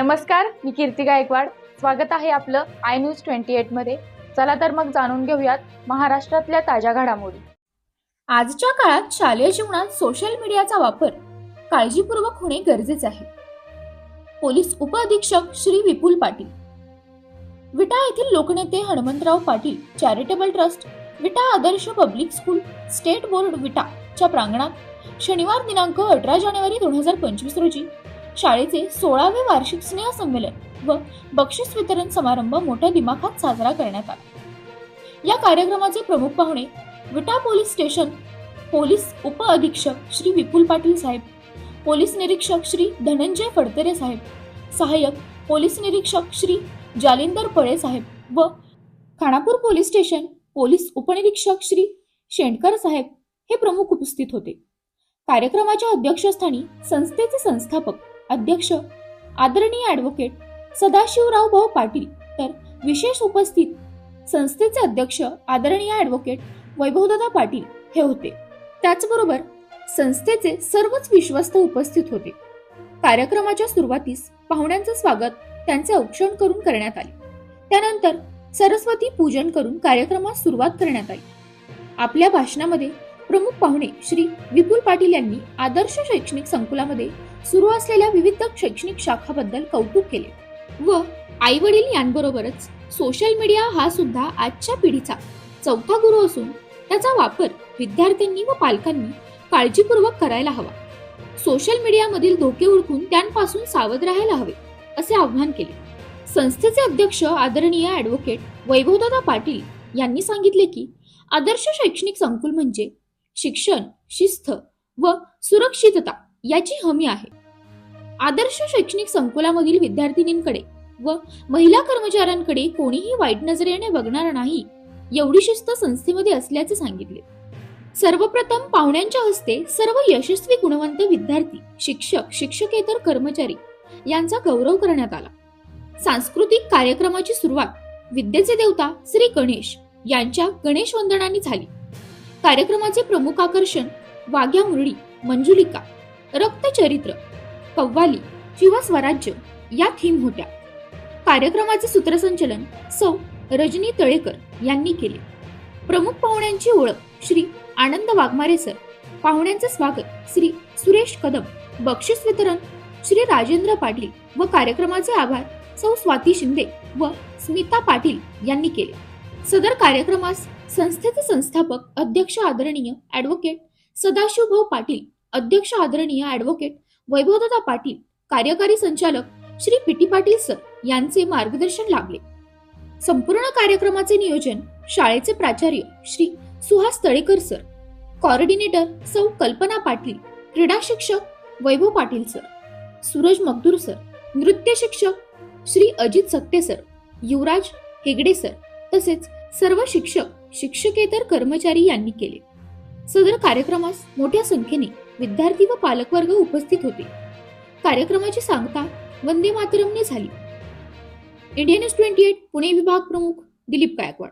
नमस्कार मी कीर्ती गायकवाड. स्वागत आहे आपलं आय न्यूज ट्वेंटी एटमध्ये. चला तर मग जाणून घेऊयात महाराष्ट्रातल्या ताज्या घडामोडी. आजच्या काळात शालेय जीवनात सोशल मीडियाचा वापर काळजीपूर्वक होणे गरजेचे आहे. पोलीस उपअधीक्षक श्री विपुल पाटील. विटा येथील लोकनेते Hanumantrao Patil charitable trust Vita Adarsh public school state board Vita च्या प्रांगणात शनिवार दिनांक अठरा जानेवारी दोन हजार पंचवीस रोजी शाळेचे सोळावे वार्षिक स्नेह संमेलन व बक्षीस वितरण समारंभ मोठ्या दिमाखात साजरा करण्यात आला. या कार्यक्रमाचे प्रमुख पाहुणे विटा पोलीस स्टेशन पोलीस उप अधीक्षक श्री विपुल पाटील साहेब पोलीस निरीक्षक श्री धनंजय फडतरे साहेब सहाय्यक पोलीस निरीक्षक श्री जालिंदर पळे साहेब व खानापूर पोलीस स्टेशन पोलीस उपनिरीक्षक श्री शेंडकर साहेब हे प्रमुख उपस्थित होते. कार्यक्रमाच्या अध्यक्षस्थानी संस्थेचे संस्थापक अध्यक्ष आदरणीय ॲडव्होकेट सदाशिवराव भाऊ पाटील तर विशेष उपस्थित संस्थेचे अध्यक्ष आदरणीय ॲडव्होकेट वैभवदादा पाटील हे होते. त्याचबरोबर संस्थेचे सर्वच विश्वस्त उपस्थित होते. कार्यक्रमाच्या सुरुवातीस पाहुण्यांचं स्वागत त्यांचे औक्षण करून करण्यात आले. त्यानंतर सरस्वती पूजन करून कार्यक्रमास सुरुवात करण्यात आली. आपल्या भाषणामध्ये प्रमुख पाहुणे श्री विपुल पाटील यांनी आदर्श शैक्षणिक संकुलामध्ये सुरू असलेल्या विविध शैक्षणिक शाखाबद्दल कौतुक केले व आई वडील यांबरोबरच सोशल मीडिया हा सुद्धा आजच्या पिढीचा चौथा गुरु असून त्याचा वापर विद्यार्थ्यांनी व पालकांनी काळजीपूर्वक करायला हवा. सोशल मीडियामधील धोके ओळखून त्यांपासून सावध राहायला हवे असे आवाहन केले. संस्थेचे अध्यक्ष आदरणीय ॲडव्होकेट वैभवदादा पाटील यांनी सांगितले की आदर्श शैक्षणिक संकुल म्हणजे शिक्षण शिस्त व सुरक्षितता याची हमी आहे. आदर्श शैक्षणिक संकुलामधील विद्यार्थिनींकडे व महिला कर्मचाऱ्यांकडे कोणीही वाईट नजरेने बघणार नाही एवढी शिस्त संस्थेमध्ये असल्याचे सांगितले. सर्वप्रथम पाहुण्यांच्या हस्ते सर्व यशस्वी गुणवंत विद्यार्थी शिक्षक शिक्षकेतर कर्मचारी यांचा गौरव करण्यात आला. सांस्कृतिक कार्यक्रमाची सुरुवात विद्येचे देवता श्री गणेश यांच्या गणेश वंदनाने झाली. कार्यक्रमाचे प्रमुख आकर्षण वाघ्या मुरळी मंजुलिका रक्तचरित्र कव्वाली किंवा स्वराज्य या थीम होत्या. कार्यक्रमाचे सूत्रसंचलन सौ. रजनी तळेकर यांनी केले. प्रमुख पाहुण्यांची ओळख श्री. आनंद वाघमारे सर. पाहुण्यांचे स्वागत श्री. सुरेश कदम. बक्षीस वितरण श्री. राजेंद्र पाटील व कार्यक्रमाचे आभार सौ. स्वाती शिंदे व स्मिता पाटील यांनी केले. सदर कार्यक्रमास संस्थेचे संस्थापक अध्यक्ष आदरणीय ॲडव्होकेट सदाशिवभाऊ पाटील अध्यक्ष आदरणीय ॲडव्होकेट वैभवदादा पाटील कार्यकारी संचालक श्री पीटी पाटील सर यांचे मार्गदर्शन लाभले संपूर्ण कार्यक्रमाचे नियोजन शाळेचे प्राचार्य श्री सुहास तळेकर सर कॉर्डिनेटर सौ कल्पना पाटील क्रीडा शिक्षक वैभव पाटील सर सूरज मगदूर सर नृत्य शिक्षक श्री अजित सक्ते सर युवराज हेगडे सर तसेच सर्व शिक्षक शिक्षकेतर कर्मचारी यांनी केले. सदर कार्यक्रमास मोठ्या संख्येने विद्यार्थी व पालकवर्ग उपस्थित होते. कार्यक्रमाची सांगता वंदे मातरमने झाली. Indian S twenty eight Pune विभाग प्रमुख दिलीप गायकवाड.